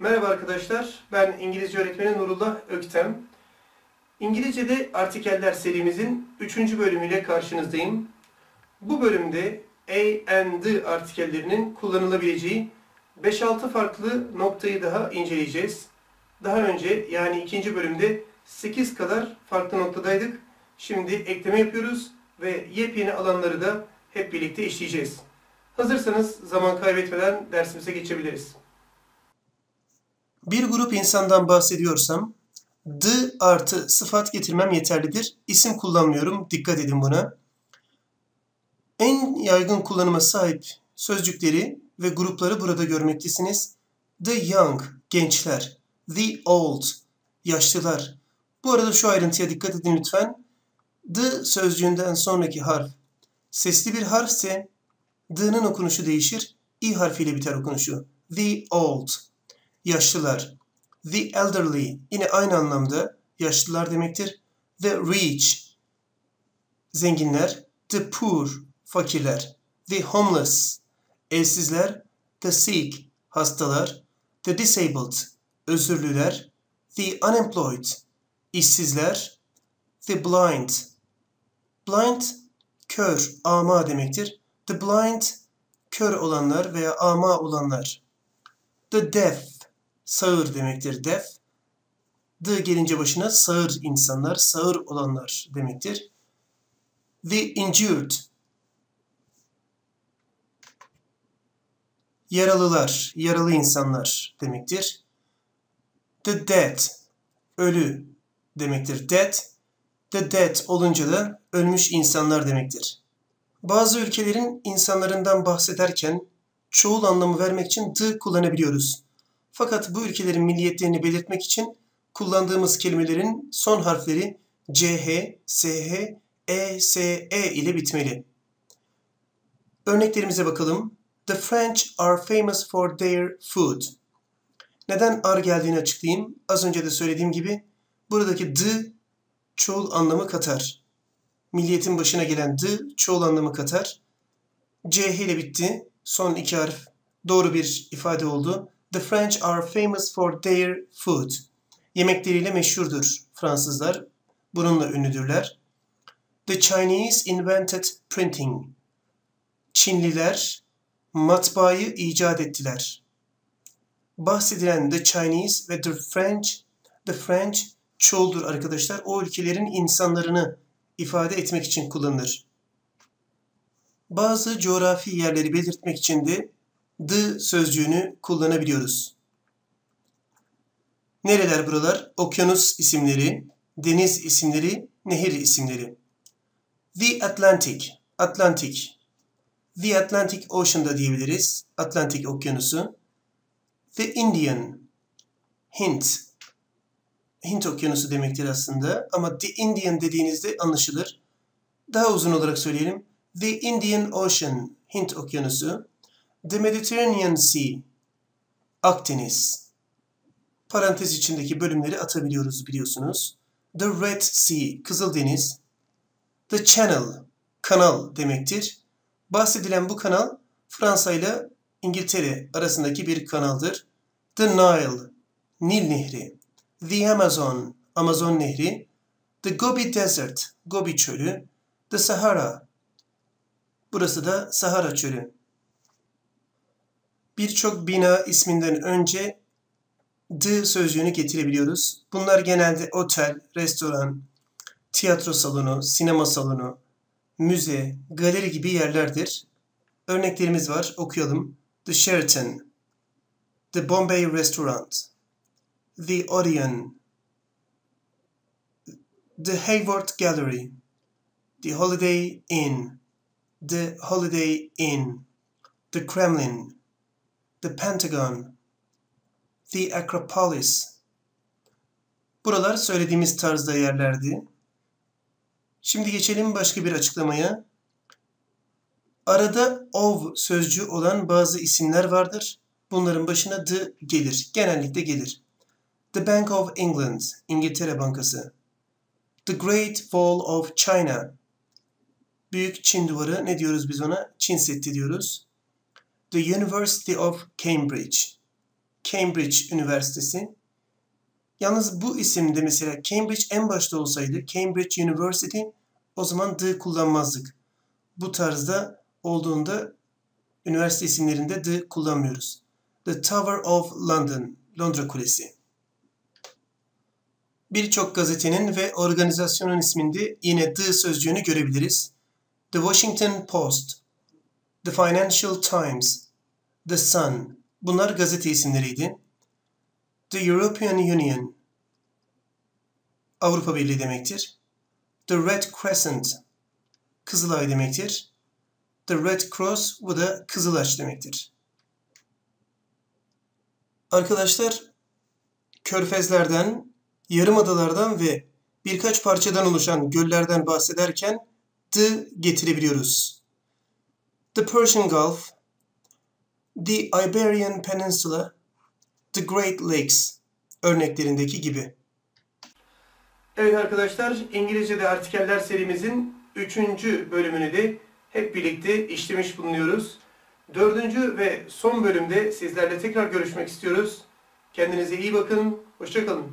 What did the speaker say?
Merhaba arkadaşlar, ben İngilizce öğretmeni Nurullah Öktem. İngilizce'de artikeller serimizin 3. bölümüyle karşınızdayım. Bu bölümde a and the artikellerinin kullanılabileceği 5-6 farklı noktayı daha inceleyeceğiz. Daha önce yani ikinci bölümde 8 kadar farklı noktadaydık. Şimdi ekleme yapıyoruz ve yepyeni alanları da hep birlikte işleyeceğiz. Hazırsanız zaman kaybetmeden dersimize geçebiliriz. Bir grup insandan bahsediyorsam the artı sıfat getirmem yeterlidir. İsim kullanmıyorum. Dikkat edin buna. En yaygın kullanıma sahip sözcükleri ve grupları burada görmektesiniz. The young, gençler. The old, yaşlılar. Bu arada şu ayrıntıya dikkat edin lütfen. The sözcüğünden sonraki harf sesli bir harfse D'nın okunuşu değişir. i harfiyle biter okunuşu. The old, yaşlılar. The elderly, yine aynı anlamda yaşlılar demektir. The rich, zenginler. The poor, fakirler. The homeless, evsizler. The sick, hastalar. The disabled, özürlüler. The unemployed, işsizler. The blind, blind, kör, ama demektir. The blind, kör olanlar veya ama olanlar. The deaf, sağır demektir. Deaf. The gelince başına sağır insanlar, sağır olanlar demektir. The injured, yaralılar, yaralı insanlar demektir. The dead, ölü demektir. Dead, the dead olunca da ölmüş insanlar demektir. Bazı ülkelerin insanlarından bahsederken çoğul anlamı vermek için the kullanabiliyoruz. Fakat bu ülkelerin milliyetlerini belirtmek için kullandığımız kelimelerin son harfleri CH, SH, E, S, E ile bitmeli. Örneklerimize bakalım. The French are famous for their food. Neden ar geldiğini açıklayayım. Az önce de söylediğim gibi buradaki the çoğul anlamı katar. Milliyetin başına gelen the çoğul anlamı katar. CH ile bitti. Son iki harf doğru bir ifade oldu. The French are famous for their food. Yemekleriyle meşhurdur Fransızlar. Bununla ünlüdürler. The Chinese invented printing. Çinliler matbaayı icat ettiler. Bahsedilen the Chinese ve the French, the French çoğuldur arkadaşlar. O ülkelerin insanlarını ifade etmek için kullanılır. Bazı coğrafi yerleri belirtmek için de the sözcüğünü kullanabiliyoruz. Nereler buralar? Okyanus isimleri, deniz isimleri, nehir isimleri. The Atlantic, Atlantic. The Atlantic Ocean da diyebiliriz. Atlantik Okyanusu. The Indian, Hint. Hint Okyanusu demektir aslında ama The Indian dediğinizde anlaşılır. Daha uzun olarak söyleyelim. The Indian Ocean, Hint Okyanusu. The Mediterranean Sea, Akdeniz. Parantez içindeki bölümleri atabiliyoruz biliyorsunuz. The Red Sea, Kızıldeniz. The Channel, kanal demektir. Bahsedilen bu kanal Fransa ile İngiltere arasındaki bir kanaldır. The Nile, Nil Nehri. The Amazon, Amazon Nehri. The Gobi Desert, Gobi Çölü. The Sahara, burası da Sahara Çölü. Birçok bina isminden önce the sözcüğünü getirebiliyoruz. Bunlar genelde otel, restoran, tiyatro salonu, sinema salonu, müze, galeri gibi yerlerdir. Örneklerimiz var, okuyalım. The Sheraton, The Bombay Restaurant, The Odeon, The Hayward Gallery, The Holiday Inn, The Holiday Inn, The Kremlin, The Pentagon, The Acropolis. Buralar söylediğimiz tarzda yerlerdi. Şimdi geçelim başka bir açıklamaya. Arada of sözcüğü olan bazı isimler vardır. Bunların başına the gelir. Genellikle gelir. The Bank of England, İngiltere Bankası. The Great Wall of China, Büyük Çin Duvarı ne diyoruz biz ona? Çin Seddi diyoruz. The University of Cambridge, Cambridge Üniversitesi. Yalnız bu isimde mesela Cambridge en başta olsaydı Cambridge University o zaman the kullanmazdık. Bu tarzda olduğunda üniversite isimlerinde the kullanmıyoruz. The Tower of London, Londra Kulesi. Birçok gazetenin ve organizasyonun isminde yine the sözcüğünü görebiliriz. The Washington Post, The Financial Times, The Sun. Bunlar gazete isimleriydi. The European Union, Avrupa Birliği demektir. The Red Crescent, Kızılay demektir. The Red Cross, bu da Kızılaç demektir. Arkadaşlar, körfezlerden, yarımadalardan ve birkaç parçadan oluşan göllerden bahsederken the getirebiliyoruz. The Persian Gulf, the Iberian Peninsula, the Great Lakes örneklerindeki gibi. Evet arkadaşlar, İngilizce'de artikeller serimizin 3. bölümünü de hep birlikte işlemiş bulunuyoruz. Dördüncü ve son bölümde sizlerle tekrar görüşmek istiyoruz. Kendinize iyi bakın, hoşçakalın.